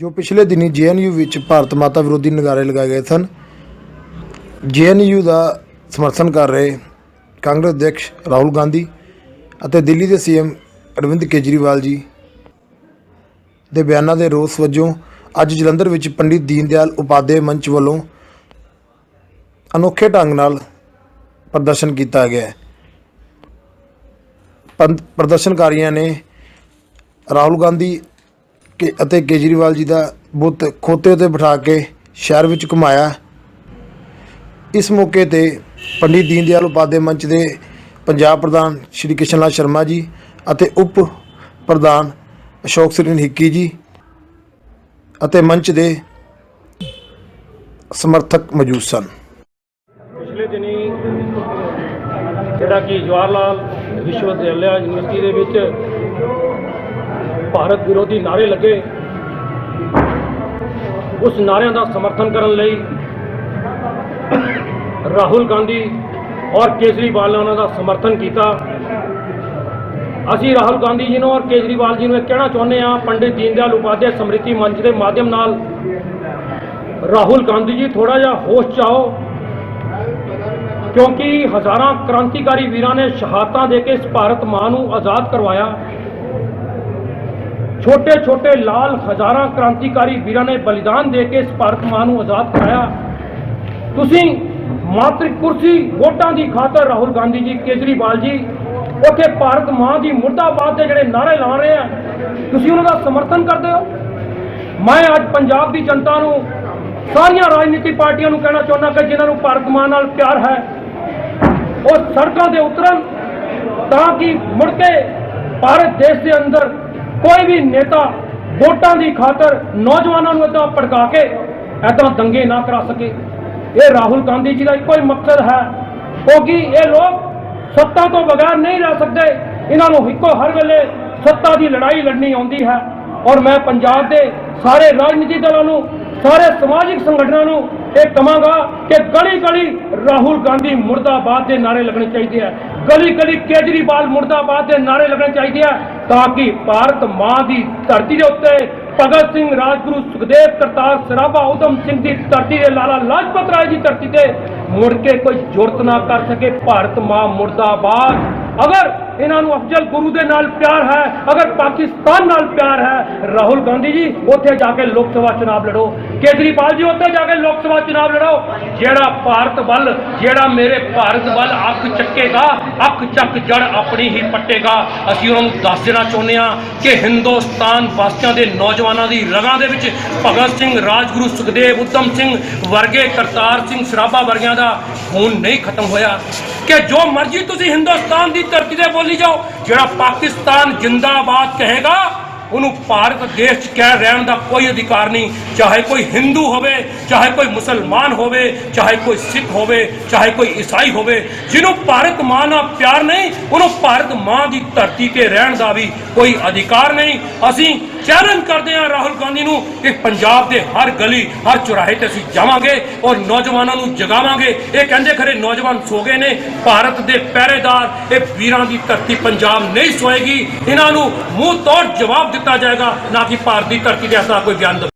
ਜੋ ਪਿਛਲੇ ਦਿਨੀ ਜੇਐਨਯੂ ਵਿੱਚ ਭਾਰਤ ਮਾਤਾ ਵਿਰੋਧੀ ਨਗਾਰੇ ਲਗਾਏ ਗਏ ਸਨ, ਜੇਐਨਯੂ ਦਾ ਸਮਰਥਨ ਕਰ ਰਹੇ ਕਾਂਗਰਸ ਅਧਿਕਸ਼ ਰਾਹੁਲ ਗਾਂਧੀ ਅਤੇ ਦਿੱਲੀ ਦੇ ਸੀਐਮ ਅਰਵਿੰਦ ਕੇਜਰੀਵਾਲ ਜੀ ਦੇ ਬਿਆਨਾਂ ਦੇ ਰੋਸ ਵਜੋਂ ਅੱਜ ਜਲੰਧਰ ਵਿੱਚ ਪੰਡਿਤ ਦੀਨ ਦਿਆਲ ਉਪਾਧਿਆਏ ਮੰਚ ਵੱਲੋਂ ਅਨੋਖੇ ਢੰਗ ਨਾਲ ਪ੍ਰਦਰਸ਼ਨ ਕੀਤਾ ਗਿਆ ਹੈ। ਪੰ- ਪ੍ਰਦਰਸ਼ਨਕਾਰੀਆਂ ਨੇ ਰਾਹੁਲ ਗਾਂਧੀ ਕੇ ਅਤੇ ਕੇਜਰੀਵਾਲ ਜੀ ਦਾ ਬੁੱਤ ਖੋਤੇ ਤੇ ਬਿਠਾ ਕੇ ਸ਼ਹਿਰ ਵਿੱਚ ਘੁਮਾਇਆ। ਇਸ ਮੌਕੇ ਤੇ ਪੰਡਿਤ ਦੀਨ ਦਿਆਲ ਉਪਾਧਿਆਏ ਮੰਚ ਦੇ ਪੰਜਾਬ ਪ੍ਰਧਾਨ ਸ਼੍ਰੀ ਕਿਸ਼ਨ ਲਾਲ ਸ਼ਰਮਾ ਜੀ ਅਤੇ ਉਪ ਪ੍ਰਧਾਨ ਅਸ਼ੋਕ ਸਰੀਨ ਹਿੱਕੀ ਜੀ ਅਤੇ ਮੰਚ ਦੇ ਸਮਰਥਕ ਮੌਜੂਦ ਸਨ। ਪਿਛਲੇ ਦਿਨੀ ਜਿਹੜਾ ਕਿ ਜਵਾਹਰ ਲਾਲ ਵਿਸ਼ਵ ਵਿਦਿਆਲਿਆ ਯੂਨੀਵਰਸਿਟੀ ਦੇ ਵਿੱਚ ਭਾਰਤ ਵਿਰੋਧੀ ਨਾਰੇ ਲੱਗੇ। ਉਸ ਨਾਰਿਆਂ ਦਾ ਸਮਰਥਨ ਕਰਨ ਲਈ ਰਾਹੁਲ ਗਾਂਧੀ ਔਰ ਕੇਜਰੀਵਾਲ ਨੇ ਉਹਨਾਂ ਦਾ ਸਮਰਥਨ ਕੀਤਾ। ਅਸੀਂ ਰਾਹੁਲ ਗਾਂਧੀ ਜੀ ਨੂੰ ਔਰ ਕੇਜਰੀਵਾਲ ਜੀ ਨੂੰ ਇਹ ਕਹਿਣਾ ਚਾਹੁੰਦੇ ਹਾਂ, ਪੰਡਿਤ ਦੀਨਦਿਆਲ ਉਪਾਧਿਆਏ ਸਮ੍ਰਿਤੀ ਮੰਚ ਦੇ ਮਾਧਿਅਮ ਨਾਲ, ਰਾਹੁਲ ਗਾਂਧੀ ਜੀ ਥੋੜਾ ਜਿਹਾ ਹੋਸ਼ 'ਚ ਕਿਉਂਕਿ ਹਜ਼ਾਰਾਂ ਕ੍ਰਾਂਤੀਕਾਰੀ ਵੀਰਾਂ ਨੇ ਸ਼ਹਾਦਤਾਂ ਦੇ ਕੇ ਇਸ ਭਾਰਤ ਮਾਂ ਨੂੰ ਆਜ਼ਾਦ ਕਰਵਾਇਆ। ਛੋਟੇ ਛੋਟੇ ਲਾਲ ਹਜ਼ਾਰਾਂ ਕ੍ਰਾਂਤੀਕਾਰੀ ਵੀਰਾਂ ਨੇ ਬਲੀਦਾਨ ਦੇ ਕੇ ਇਸ ਭਾਰਤ ਮਾਂ ਨੂੰ ਆਜ਼ਾਦ ਕਰਾਇਆ। ਤੁਸੀਂ ਮਾਤਰ ਕੁਰਸੀ ਵੋਟਾਂ ਦੀ ਖਾਤਰ ਰਾਹੁਲ ਗਾਂਧੀ ਜੀ, ਕੇਜਰੀਵਾਲ ਜੀ, ਉੱਥੇ ਭਾਰਤ ਮਾਂ ਦੀ ਮੁਰਦਾਬਾਦ ਦੇ ਜਿਹੜੇ ਨਾਰੇ ਲਾ ਰਹੇ ਆ, ਤੁਸੀਂ ਉਹਨਾਂ ਦਾ ਸਮਰਥਨ ਕਰਦੇ ਹੋ? ਮੈਂ ਅੱਜ ਪੰਜਾਬ ਦੀ ਜਨਤਾ ਨੂੰ ਸਾਰੀਆਂ ਰਾਜਨੀਤਿਕ ਪਾਰਟੀਆਂ ਨੂੰ ਕਹਿਣਾ ਚਾਹੁੰਦਾ ਕਿ ਜਿਨ੍ਹਾਂ ਨੂੰ ਭਾਰਤ ਮਾਂ ਨਾਲ ਪਿਆਰ ਹੈ, ਉਹ ਸੜਕਾਂ ਤੇ ਉਤਰਨ ਤਾਂ ਕਿ ਮੁੜ ਕੇ ਭਾਰਤ ਦੇਸ਼ ਦੇ ਅੰਦਰ ਕੋਈ ਵੀ ਨੇਤਾ ਵੋਟਾਂ ਦੀ ਖਾਤਰ ਨੌਜਵਾਨਾਂ ਨੂੰ ਇਦਾਂ ਭੜਕਾ ਕੇ ਇਦਾਂ ਦੰਗੇ ਨਾ ਕਰਾ ਸਕੇ। ਇਹ ਰਾਹੁਲ ਗਾਂਧੀ ਜੀ ਦਾ ਇੱਕੋ ਹੀ ਮਕਸਦ ਹੈ। ਕਿਉਂਕਿ ਇਹ ਲੋਕ ਸੱਤਾ ਤੋਂ ਬਗੈਰ ਨਹੀਂ ਰਹਿ ਸਕਦੇ। ਇਹਨਾਂ ਨੂੰ ਇੱਕੋ ਹਰ ਵੇਲੇ ਸੱਤਾ ਦੀ ਲੜਾਈ ਲੜਨੀ ਆਉਂਦੀ ਹੈ। ਔਰ ਮੈਂ ਪੰਜਾਬ ਦੇ ਸਾਰੇ ਰਾਜਨੀਤੀ ਦਲਾਂ ਨੂੰ ਸਾਰੇ ਸਮਾਜਿਕ ਸੰਗਠਨਾਂ ਨੂੰ ਇਹ ਕਹਾਂਗਾ ਕਿ ਗਲੀ ਗਲੀ ਰਾਹੁਲ ਗਾਂਧੀ ਮੁਰਦਾਬਾਦ ਦੇ ਨਾਰੇ ਲੱਗਣੇ ਚਾਹੀਦੇ ਆ। ਗਲੀ ਗਲੀ ਕੇਜਰੀਵਾਲ ਮੁਰਦਾਬਾਦ ਦੇ ਨਾਰੇ ਲੱਗਣੇ ਚਾਹੀਦੇ ਆ ਤਾਂ ਕਿ ਭਾਰਤ ਮਾਂ ਦੀ ਧਰਤੀ ਦੇ ਉੱਤੇ ਭਗਤ ਸਿੰਘ, ਰਾਜਗੁਰੂ, ਸੁਖਦੇਵ, ਕਰਤਾਰ ਸਰਾਭਾ ਉਦਮ ਸਿੰਘ ਦੀ ਧਰਤੀ ਦੇ ਲਾਲਾ ਲਾਜਪਤ ਰਾਏ ਦੀ ਧਰਤੀ ਤੇ ਮੁੜ ਕੇ ਕੋਈ ਜੁਰਤ ਨਾ ਕਰ ਸਕੇ। ਭਾਰਤ ਮਾਂ ਮੁਰਦਾਬਾਦ। ਅਗਰ ਇਹਨਾਂ ਨੂੰ ਅਫਜ਼ਲ ਗੁਰੂ ਦੇ ਨਾਲ ਪਿਆਰ ਹੈ, ਅਗਰ ਪਾਕਿਸਤਾਨ ਨਾਲ ਪਿਆਰ ਹੈ, ਰਾਹੁਲ ਗਾਂਧੀ ਜੀ, ਉੱਥੇ ਜਾ ਕੇ ਲੋਕ ਸਭਾ ਚੁਣਾਵ ਲੜੋ। ਕੇਜਰੀਵਾਲ ਜੀ, ਉੱਥੇ ਜਾ ਕੇ ਲੋਕ ਸਭਾ ਚੁਣਾਵ ਲੜੋ। ਜਿਹੜਾ ਭਾਰਤ ਵੱਲ, ਜਿਹੜਾ ਮੇਰੇ ਭਾਰਤ ਵੱਲ ਅੱਖ ਚੱਕੇਗਾ, ਅੱਖ ਚੱਕ ਜੜ ਆਪਣੀ ਹੀ ਪੱਟੇਗਾ। ਅਸੀਂ ਉਹਨਾਂ ਨੂੰ ਦੱਸ ਦੇਣਾ ਚਾਹੁੰਦੇ ਹਾਂ ਕਿ ਹਿੰਦੁਸਤਾਨ ਵਾਸੀਆਂ ਦੇ ਨੌਜਵਾਨਾਂ ਦੀ ਰਗਾਂ ਦੇ ਵਿੱਚ ਭਗਤ ਸਿੰਘ, ਰਾਜਗੁਰੂ ਸੁਖਦੇਵ, ਉਦਮ ਸਿੰਘ ਵਰਗੇ ਕਰਤਾਰ ਸਿੰਘ, ਸਰਾਭਾ ਵਰਗਿਆਂ ਦਾ ਖੂਨ ਨਹੀਂ ਖਤਮ ਹੋਇਆ। ਕਿ ਜੋ ਮਰਜ਼ੀ ਤੁਸੀਂ ਹਿੰਦੁਸਤਾਨ ਦੀ ਧਰਤੀ ਬੋਲੀ ਜਾਓ ਜਿਹੜਾ ਪਾਕਿਸਤਾਨ ਜਿੰਦਾਬਾਦ ਕਹੇਗਾ ਉਹਨੂੰ ਭਾਰਤ ਦੇਸ਼ 'ਚ ਕਹਿ ਰਹਿਣ ਦਾ ਕੋਈ ਅਧਿਕਾਰ ਨਹੀਂ ਚਾਹੇ ਕੋਈ ਹਿੰਦੂ ਹੋਵੇ ਚਾਹੇ ਕੋਈ ਮੁਸਲਮਾਨ ਹੋਵੇ ਚਾਹੇ ਕੋਈ ਸਿੱਖ ਹੋਵੇ ਚਾਹੇ ਕੋਈ ਈਸਾਈ ਹੋਵੇ ਜਿਹਨੂੰ ਭਾਰਤ ਮਾਂ ਨਾਲ ਪਿਆਰ ਨਹੀਂ ਉਹਨੂੰ ਭਾਰਤ ਮਾਂ ਦੀ ਧਰਤੀ ਤੇ ਰਹਿਣ ਦਾ ਵੀ ਕੋਈ ਅਧਿਕਾਰ ਨਹੀਂ ਅਸੀਂ ਚੈਲੰਜ ਕਰਦੇ ਹਾਂ ਰਾਹੁਲ ਗਾਂਧੀ ਨੂੰ ਕਿ ਪੰਜਾਬ ਦੇ ਹਰ ਗਲੀ, ਹਰ ਚੁਰਾਹੇ ਤੇ ਅਸੀਂ ਜਾਵਾਂਗੇ ਔਰ ਨੌਜਵਾਨਾਂ ਨੂੰ ਜਗਾਵਾਂਗੇ। ਇਹ ਕਹਿੰਦੇ ਖਰੇ ਨੌਜਵਾਨ ਸੋ ਗਏ ਨੇ। ਭਾਰਤ ਦੇ ਪਹਿਰੇਦਾਰ, ਇਹ ਵੀਰਾਂ ਦੀ ਧਰਤੀ ਪੰਜਾਬ ਨਹੀਂ ਸੋਏਗੀ। ਇਹਨਾਂ ਨੂੰ ਮੂੰਹ ਤੋੜ ਜਵਾਬ ਦਿੱਤਾ ਜਾਏਗਾ, ਨਾ ਕਿ ਭਾਰਤ ਦੀ ਧਰਤੀ ਦੇ ਐਸਾ ਕੋਈ ਬਿਆਨ ਦਵੇ